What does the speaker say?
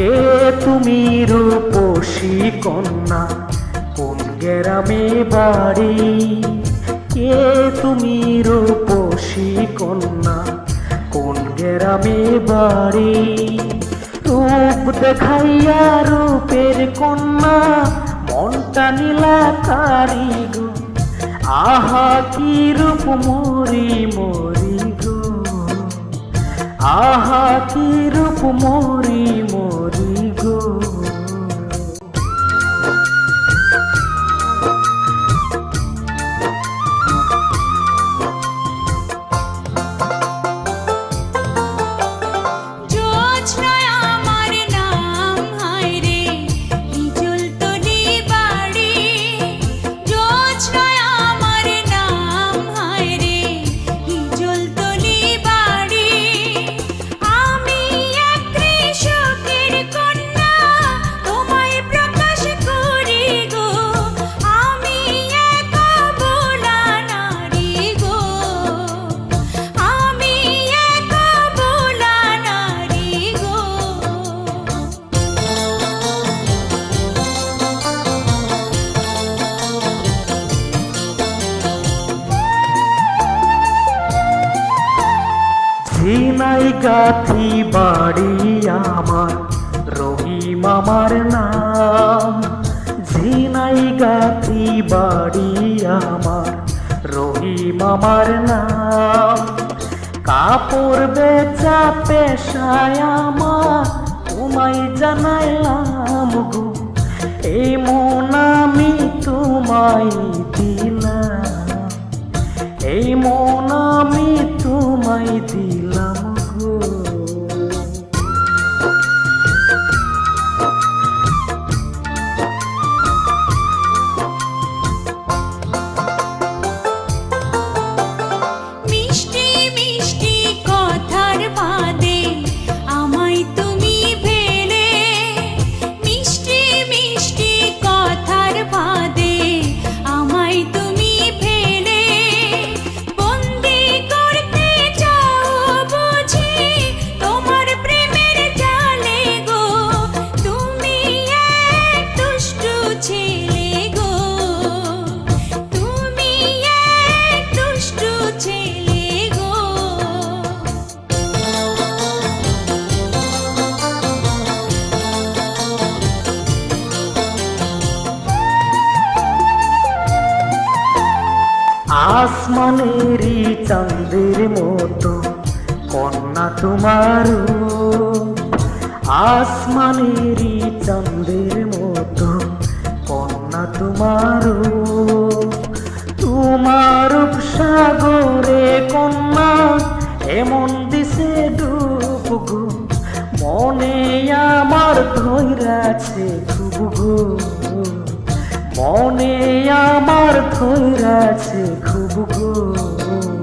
কে তুমি রূপসী কন্যা, কোন গ্রামে বাড়ি? কে তুমি রূপসী কন্যা, কোন গ্রামে বাড়ি? রূপ দেখাইয়া রূপের কন্যা, মনটা নীলা কারি গো। আহা, কি রূপ মরি মরি গো। আহা, কি রূপ মরি গাথি বাড়ি আমার, রহিম আমার নাম। ঝিনাই গাথি বাড়ি আমার, রহিম আমার নাম। কাপড় বেচা পেশায় আমার, তোমায় জানাইলাম গো। এই মন আমি তোমায় দিলাম। এই মন আমি তোমায় দিলাম। আসমানেরই চাঁদের মতো কন্যা তোমার আসমানেরই চাঁদের মতো কন্যা তোমার তোমার সাগরে কন্যা, এমন দিশে ডুব মনে আমার ধৈরাছে খুব মনে আমার ধৈরাছে খুব গো